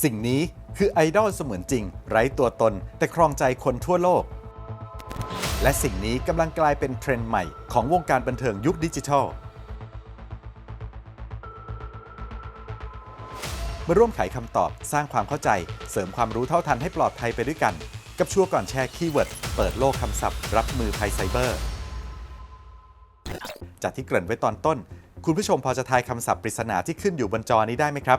สิ่งนี้คือไอดอลเสมือนจริง ไร้ตัวตน แต่ครองใจคนทั่วโลก และสิ่งนี้กำลังกลายเป็นเทรนด์ใหม่ของวงการบันเทิงยุคดิจิทัล มาร่วมไขคำตอบสร้างความเข้าใจ เสริมความรู้เท่าทันให้ปลอดภัยไปด้วยกัน กับชัวร์ก่อนแชร์คีย์เวิร์ดเปิดโลกคำศัพท์ รับมือภัยไซเบอร์จากที่เกริ่นไว้ตอนต้น คุณผู้ชมพอจะทายคำศัพท์ปริศนาที่ขึ้นอยู่บนจอนี้ได้ไหมครับ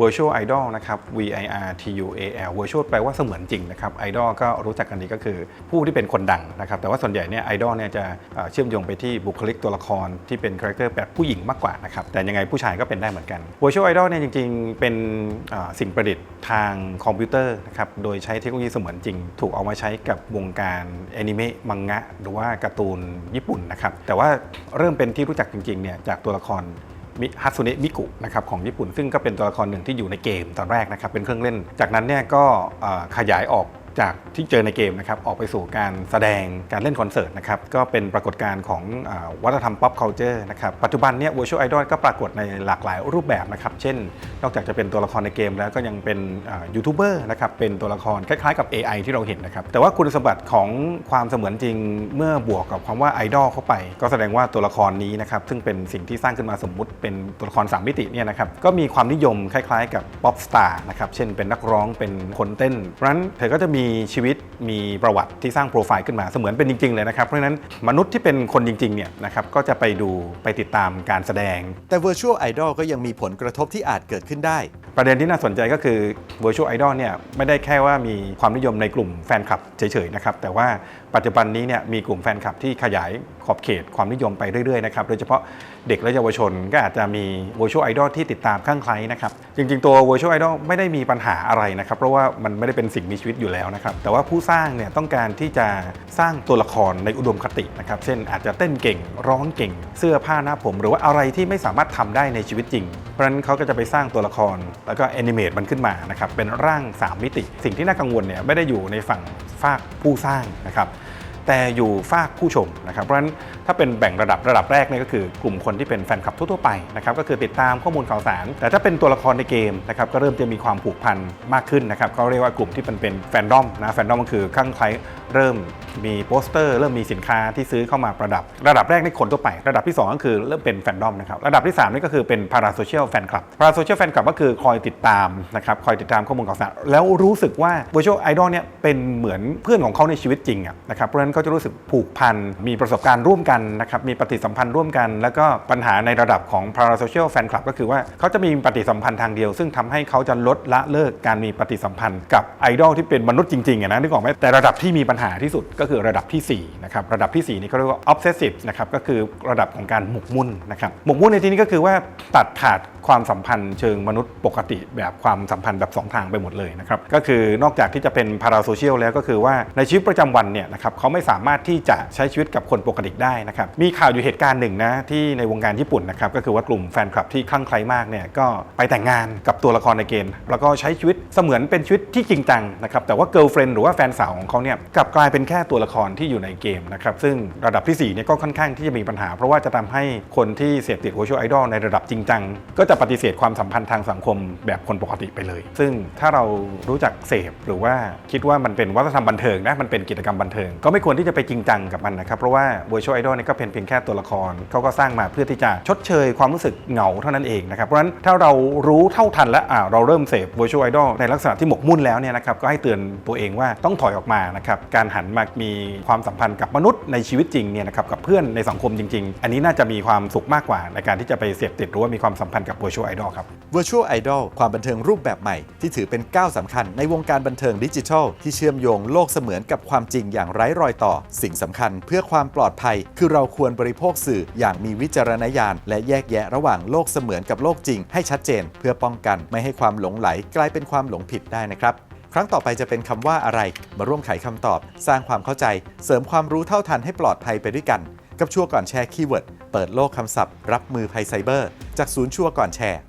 Virtual Idol นะครับ V I R T U A L Virtual แปลว่าเสมือนจริงนะครับ Idol ก็รู้จักกันดีก็คือผู้ที่เป็นคนดังนะครับ แต่ว่าส่วนใหญ่เนี่ย Idol เนี่ยจะเชื่อมโยงไปที่บุคลิกตัวละครที่เป็นคาแรคเตอร์แบบผู้หญิงมากกว่านะครับ แต่ยังไงผู้ชายก็เป็นได้เหมือนกัน Virtual Idol เนี่ยจริงๆ เป็นสิ่งประดิษฐ์ทางคอมพิวเตอร์นะครับ โดยใช้เทคโนโลยีเสมือนจริง ถูกเอามาใช้กับวงการแอนิเมะ มังงะ หรือว่าการ์ตูนญี่ปุ่นนะครับ แต่ว่าเริ่มเป็นที่รู้จักจริงๆ เนี่ยจากตัวละคร ฮัตสุเนะมิกุนะครับของญี่ปุ่น ซึ่งก็เป็นตัวละครหนึ่งที่อยู่ในเกมตอนแรกนะครับเป็นเครื่องเล่น จากนั้นเนี่ยก็ขยายออก จากที่เจอในเกมนะครับออกไปสู่การแสดงการเล่นคอนเสิร์ตนะครับก็เป็นปรากฏการณ์ของอวัฒนธรรม pop culture นะครับปัจจุบันเนี่ย virtual idol ก็ปรากฏในหลากหลายรูปแบบนะครับเช่น นอกจากจะเป็นตัวละครในเกมแล้วก็ยังเป็นยูทูบเบอร์นะครับเป็นตัวละครคล้ายๆกับ AI ที่เราเห็นนะครับแต่ว่าคุณสมบัติของความเสมือนจริงเมื่อบวกกับความว่าไอดอลเข้าไป ก็แสดงว่าตัวละครนี้นะครับซึ่งเป็นสิ่งที่สร้างขึ้นมาสมมุติเป็นตัวละคร 3 มิติเนี่ยนะครับก็มีความนิยมคล้ายๆ กับป๊อปสตาร์นะครับเช่นเป็นนักร้องเป็นคนเต้นเพราะนั้นเธอก็จะมีชีวิตมีประวัติที่สร้างโปรไฟล์ขึ้นมาเสมือนเป็นจริง ๆ เลยนะครับ เพราะฉะนั้นมนุษย์ที่เป็นคนจริงๆเนี่ยนะครับก็จะไปดูไปติดตามการแสดง แต่ Virtual Idol ก็ยังมีผลกระทบที่อาจเกิดขึ้นได้ ประเด็นที่น่าสนใจก็คือ Virtual Idol เนี่ยไม่ได้แค่ว่ามีความนิยมในกลุ่มแฟนคลับเฉยๆนะครับแต่ว่าปัจจุบันนี้เนี่ยมีกลุ่มแฟนคลับที่ขยายขอบเขตความนิยมไปเรื่อยๆนะครับโดยเฉพาะเด็กและเยาวชนก็อาจจะมี Virtual Idol ที่ติดตามข้างใครนะครับจริงๆตัว Virtual Idol ไม่ได้มีปัญหาอะไรนะครับเพราะว่ามันไม่ได้เป็นสิ่งมีชีวิตอยู่แล้วนะครับแต่ว่าผู้สร้างเนี่ยต้องการที่จะสร้างตัวละครในอุดมคตินะครับเช่นอาจจะเต้นเก่งร้องเก่ง เสื้อผ้าหน้าผม หรือว่าอะไรที่ไม่สามารถทำได้ในชีวิตจริง เพราะฉะนั้นเขาก็จะไปสร้างตัวละคร แล้วก็แอนิเมตมันขึ้นมานะครับเป็นร่าง 3 มิติ สิ่งที่น่ากังวลเนี่ยไม่ได้อยู่ในฝั่งฝากผู้สร้างนะครับ แต่อยู่ฝากผู้ชมนะครับเพราะฉะนั้นถ้าเป็นแบ่งระดับระดับแรกเนี่ยก็คือกลุ่มคนที่เป็นแฟนคลับทั่วๆไปนะครับก็คือติดตามข้อมูลข่าวสาร แต่ถ้าเป็นตัวละครในเกมนะครับก็เริ่มจะมีความผูกพันมากขึ้นนะครับเขาเรียกว่ากลุ่มที่เป็นเป็นแฟนดอมนะแฟนดอมก็คือข้างใครเริ่มมีโปสเตอร์ เริ่มมีสินค้าที่ซื้อเข้ามาประดับ ระดับแรกในคนทั่วไป ระดับที่ 2 ก็คือเริ่มเป็นแฟนดอมนะครับระดับที่ 3 นี่ก็คือเป็นพาราโซเชียลแฟนคลับพาราโซเชียลแฟนคลับก็คือคอยติดตามนะครับคอยติดตามข้อมูลข่าวสารแล้วรู้สึกว่า Virtual Idol เนี่ยเป็นเหมือนเพื่อนของเขาในชีวิตจริงอะนะครับเพราะฉะนั้นก็จะรู้สึกผูกพัน มีประสบการณ์ร่วมกันนะครับ มีปฏิสัมพันธ์ร่วมกัน แล้วก็ปัญหาในระดับของ parasocial fan club ก็คือว่าเขาจะมีปฏิสัมพันธ์ทางเดียว ซึ่งทำให้เขาจะลดละเลิกการมีปฏิสัมพันธ์กับไอดอลที่เป็นมนุษย์จริงๆนะนึกออกไหมแต่ระดับที่มีปัญหาที่สุดก็คือระดับที่4นะครับระดับที่ 4 นี่เขาเรียกว่า obsessive นะครับก็คือระดับของการหมกมุ่นนะครับหมกมุ่นในที่นี้ก็คือว่าตัดขาดความสัมพันธ์เชิงมนุษย์ปกติแบบความสัมพันธ์แบบสองทางไปหมดเลยนะครับก็คือนอกจากที่จะเป็นพาราโซเชียลแล้วก็คือว่าในชีวิตประจำวันเนี่ยนะครับเขาไม่สามารถที่จะใช้ชีวิตกับคนปกติได้นะครับมีข่าวอยู่เหตุการณ์หนึ่งนะที่ในวงการญี่ปุ่นนะครับก็คือว่ากลุ่มแฟนคลับที่คลั่งไคล้มากเนี่ยก็ไปแต่งงานกับตัวละครในเกม แล้วก็ใช้ชีวิตเสมือนเป็นชีวิตที่จริงจังนะครับแต่ว่าเกิร์ลเฟรนหรือว่าแฟนสาวของเขาเนี่ยกลับกลายเป็นแค่ตัวละครที่อยู่ในเกมนะครับซึ่งระดับที่4เนี่ยก็ค่อนข้างที่จะมีปัญหา เพราะว่าจะทำให้คนที่เสพติด virtual idol ในระดับจริงจังก็จะปฏิเสธความสัมพันธ์ทางสังคมแบบคนปกติไปเลย ซึ่งถ้าเรารู้จักเสพหรือว่าคิดว่ามันเป็นวัฒนธรรมบันเทิงนะมันเป็นกิจกรรมบันเทิงก็ไม่ควรที่จะไปจริงจังกับมันนะครับ เพราะว่า virtual idol เนี่ยก็เป็นเพียงแค่ตัวละครเขาก็สร้างมาเพื่อที่จะชดเชยความรู้สึกเหงาเท่านั้นเองนะครับเพราะฉะนั้นถ้าเรารู้เท่าทันและอ่าเราเริ่มเสพ virtual idol ในลักษณะที่หมกมุ่นแล้วเนี่ยนะครับก็ให้เตือนตัวเองว่าต้องถอยออกมานะครับการหันมามีความสัมพันธ์กับมนุษย์ในชีวิตจริงเนี่ยนะครับกับเพื่อนในสังคมจริง ๆ อันนี้น่าจะมีความสุขมากกว่าในการที่จะไปเสพติดหรือว่ามีความสัมพันธ์กับ virtual idol ครับ Virtual Idol ความบันเทิงรูปแบบใหม่ ที่ถือเป็นก้าวสำคัญในวงการบันเทิงดิจิทัลที่เชื่อมโยงโลกเสมือนกับความจริงอย่างไร้รอยต่อสิ่งสำคัญเพื่อความปลอดภัย คือเราควรบริโภคสื่ออย่างมีวิจารณญาณ และแยกแยะระหว่างโลกเสมือนกับโลกจริงให้ชัดเจน เพื่อป้องกันไม่ให้ความหลงไหลกลายเป็นความหลงผิดได้นะครับครั้งต่อไปจะเป็นคำว่าอะไร มาร่วมไขคำตอบ สร้างความเข้าใจ เสริมความรู้เท่าทันให้ปลอดภัยไปด้วยกัน กับชัวร์ก่อนแชร์คีย์เวิร์ด เปิดโลกคำศัพท์ รับมือภัยไซเบอร์ จากศูนย์ชัวร์ก่อนแชร์